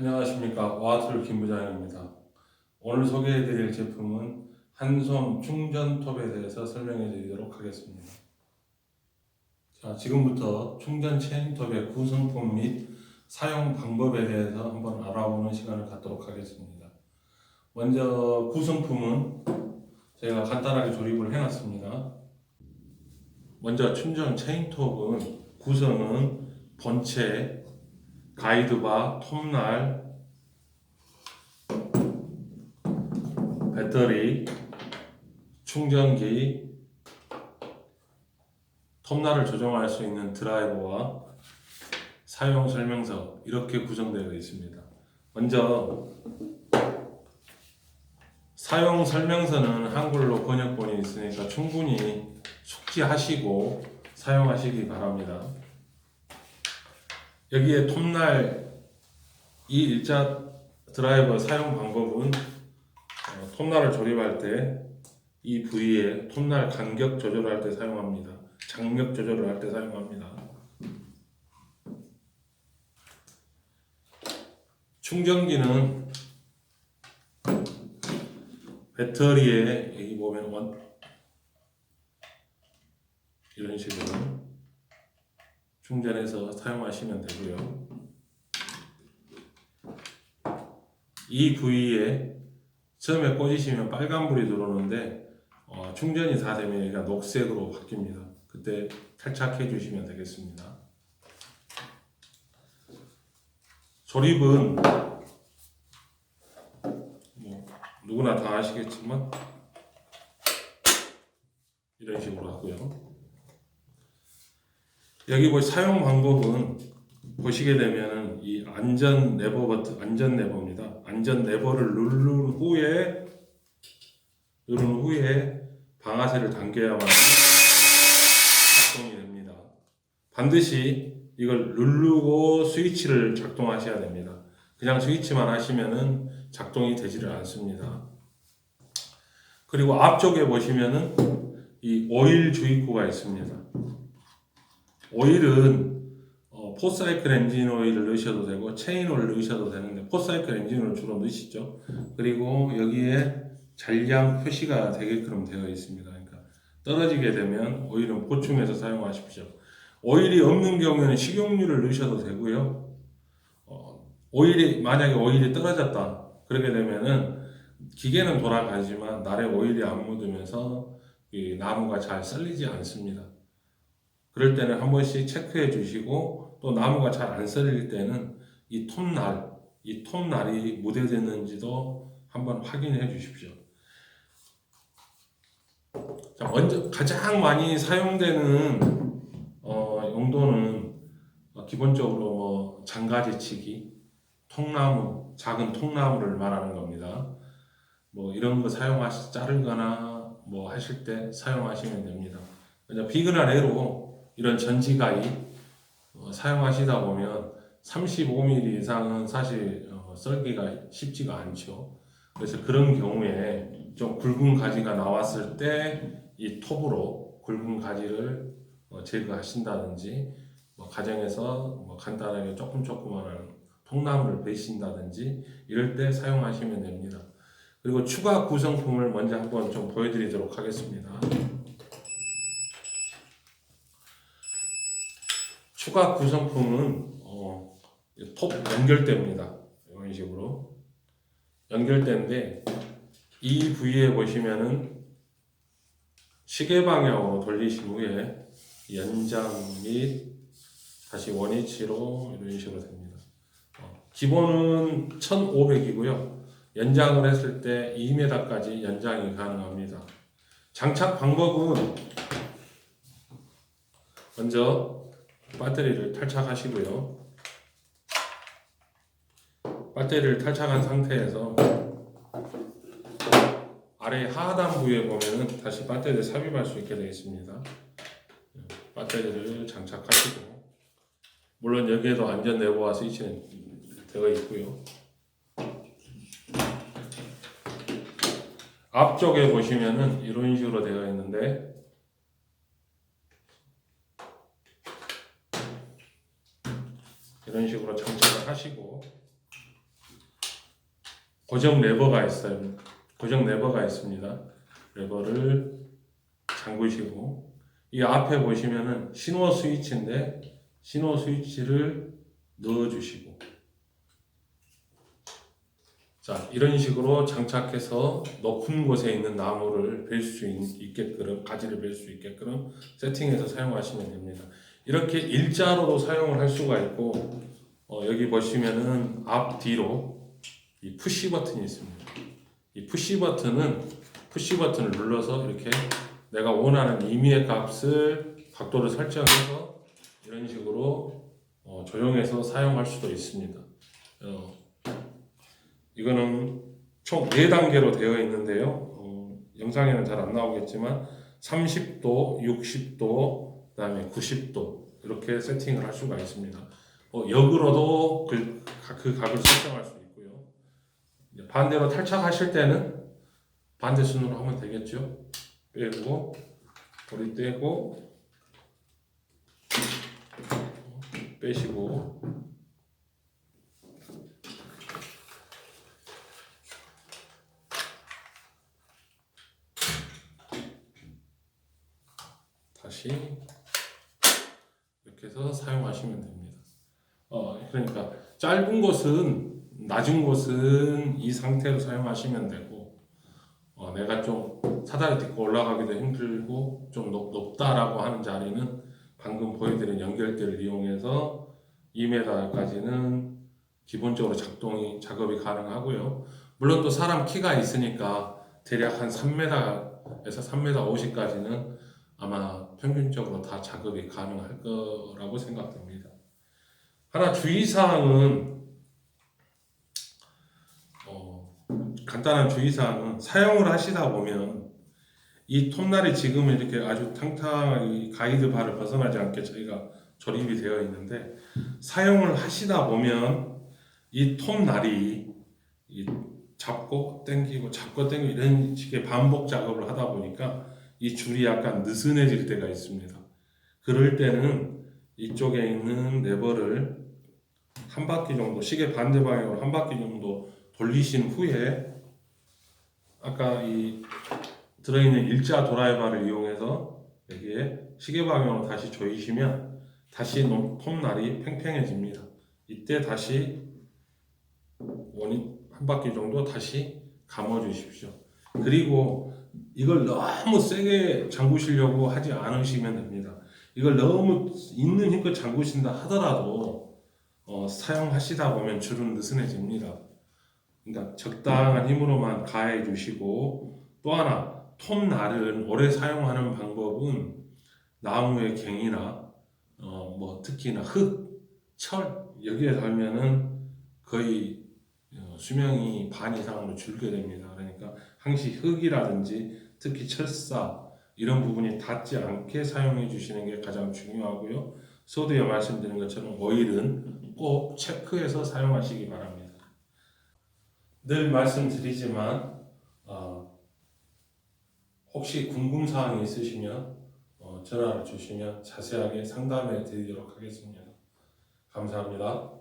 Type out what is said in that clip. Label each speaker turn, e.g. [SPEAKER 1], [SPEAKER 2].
[SPEAKER 1] 안녕하십니까 와툴 김부장입니다. 오늘 소개해드릴 제품은 한손 충전톱에 대해서 설명해드리도록 하겠습니다. 자 지금부터 충전 체인톱의 구성품 및 사용 방법에 대해서 한번 알아보는 시간을 갖도록 하겠습니다. 먼저 구성품은 제가 간단하게 조립을 해놨습니다. 먼저 충전 체인톱은 구성은 본체, 가이드바, 톱날, 배터리, 충전기, 톱날을 조정할 수 있는 드라이버와 사용 설명서 이렇게 구성되어 있습니다. 먼저 사용 설명서는 한글로 번역본이 있으니까 충분히 숙지하시고 사용하시기 바랍니다. 여기에 톱날 이 일자 드라이버 사용 방법은 어, 톱날을 조립할 때 이 부위에 톱날 간격 조절할 때 사용합니다. 장력 조절을 할 때 사용합니다. 충전기는 배터리에 여기 보면 원 이런 식으로 충전해서 사용하시면 되고요. 이 부위에 처음에 꽂으시면 빨간불이 들어오는데 어, 충전이 다 되면 얘가 녹색으로 바뀝니다. 그때 탈착해 주시면 되겠습니다. 조립은 뭐 누구나 다 아시겠지만 이런 식으로 하고요. 여기 보 사용 방법은 보시게 되면은 이 안전 레버 버튼 안전 레버입니다. 안전 레버를 누른 후에 누른 후에 방아쇠를 당겨야만 작동이 됩니다. 반드시 이걸 누르고 스위치를 작동하셔야 됩니다. 그냥 스위치만 하시면은 작동이 되지를 않습니다. 그리고 앞쪽에 보시면은 이 오일 주입구가 있습니다. 오일은 어, 포사이클 엔진 오일을 넣으셔도 되고 체인 오일을 넣으셔도 되는데 포사이클 엔진 오일 주로 넣으시죠. 그리고 여기에 잔량 표시가 되게끔 되어 있습니다. 그러니까 떨어지게 되면 오일은 보충해서 사용하십시오. 오일이 없는 경우에는 식용유를 넣으셔도 되고요. 어, 오일이 만약에 오일이 떨어졌다 그렇게 되면은 기계는 돌아가지만 날에 오일이 안 묻으면서 이 나무가 잘 썰리지 않습니다. 그럴 때는 한 번씩 체크해 주시고 또 나무가 잘 안 썰릴 때는 이 톱날, 이 톱날이 무뎌졌는지도 한번 확인해 주십시오. 자, 먼저 가장 많이 사용되는 어, 용도는 어, 기본적으로 뭐 장가지치기, 통나무, 작은 통나무를 말하는 겁니다. 뭐 이런 거 사용하시 자르거나 뭐 하실 때 사용하시면 됩니다. 비근한 애로 이런 전지가위 어, 사용하시다 보면 35mm 이상은 사실 어, 썰기가 쉽지가 않죠. 그래서 그런 경우에 좀 굵은 가지가 나왔을 때 이 톱으로 굵은 가지를 어, 제거하신다든지 뭐 가정에서 뭐 간단하게 조금 조그만한 통나무를 베신다든지 이럴 때 사용하시면 됩니다. 그리고 추가 구성품을 먼저 한번 좀 보여드리도록 하겠습니다. 추가 구성품은 어, 톱 연결대입니다. 이런 식으로 연결대인데 이 부위에 보시면은 시계 방향으로 돌리신 후에 연장 및 다시 원위치로 이런 식으로 됩니다. 어, 기본은 1,500이고요. 연장을 했을 때 2m까지 연장이 가능합니다. 장착 방법은 먼저 배터리를 탈착하시고요. 배터리를 탈착한 상태에서 아래 하단 부위에 보면은 다시 배터리를 삽입할 수 있게 되어 있습니다. 배터리를 장착하시고 물론 여기에도 안전 내부와 스위치는 되어 있고요. 앞쪽에 보시면은 이런 식으로 되어 있는데 이런 식으로 장착을 하시고 고정 레버가 있어요. 고정 레버가 있습니다. 레버를 잠그시고 이 앞에 보시면은 신호 스위치인데 신호 스위치를 넣어주시고 자 이런 식으로 장착해서 높은 곳에 있는 나무를 벨 수 있게끔 가지를 벨 수 있게끔 세팅해서 사용하시면 됩니다. 이렇게 일자로도 사용을 할 수가 있고 어, 여기 보시면은 앞 뒤로 이 푸시 버튼이 있습니다. 이 푸시 버튼은 푸시 버튼을 눌러서 이렇게 내가 원하는 임의의 값을 각도를 설정해서 이런 식으로 어, 조정해서 사용할 수도 있습니다. 어, 이거는 총 4단계로 되어 있는데요. 어, 영상에는 잘 안 나오겠지만 30도, 60도, 그 다음에 90도 이렇게 세팅을 할 수가 있습니다. 어, 역으로도 그, 그 각을 설정할 수 있고요. 반대로 탈착하실 때는 반대 순으로 하면 되겠죠. 빼고 머리 떼고 빼시고 다시 해서 사용하시면 됩니다. 어, 그러니까 짧은 곳은 낮은 곳은 이 상태로 사용하시면 되고 어, 내가 좀 사다리 딛고 올라가기도 힘들고 좀 높, 높다라고 하는 자리는 방금 보여드린 연결대를 이용해서 2m까지는 기본적으로 작동이 작업이 가능하고요. 물론 또 사람 키가 있으니까 대략 한 3m에서 3m 50까지는 아마 평균적으로 다 작업이 가능할 거라고 생각됩니다. 하나 주의사항은 어, 간단한 주의사항은 사용을 하시다 보면 이 톱날이 지금은 이렇게 아주 탕탕하게 가이드 바를 벗어나지 않게 저희가 조립이 되어 있는데 사용을 하시다 보면 이 톱날이 이 잡고 당기고 잡고 당기고 이런 식의 반복 작업을 하다 보니까 이 줄이 약간 느슨해질 때가 있습니다. 그럴 때는 이쪽에 있는 레버를 한 바퀴 정도 시계 반대 방향으로 한 바퀴 정도 돌리신 후에 아까 이 들어있는 일자 드라이버를 이용해서 여기에 시계 방향으로 다시 조이시면 다시 놈- 톱날이 팽팽해집니다. 이때 다시 원이 한 바퀴 정도 다시 감아 주십시오. 그리고 이걸 너무 세게 잠그시려고 하지 않으시면 됩니다. 이걸 너무 있는 힘껏 잠그신다 하더라도 어, 사용하시다 보면 줄은 느슨해집니다. 그러니까 적당한 힘으로만 가해 주시고 또 하나 톱날은 오래 사용하는 방법은 나무의 갱이나 어, 뭐 특히나 흙, 철 여기에 닿으면은 거의 어, 수명이 반 이상으로 줄게 됩니다. 그러니까 항시 흙이라든지 특히 철사 이런 부분이 닿지 않게 사용해 주시는 게 가장 중요하고요. 서두에 말씀드린 것처럼 오일은 꼭 체크해서 사용하시기 바랍니다. 늘 말씀드리지만 어, 혹시 궁금 사항이 있으시면 어, 전화를 주시면 자세하게 상담해 드리도록 하겠습니다. 감사합니다.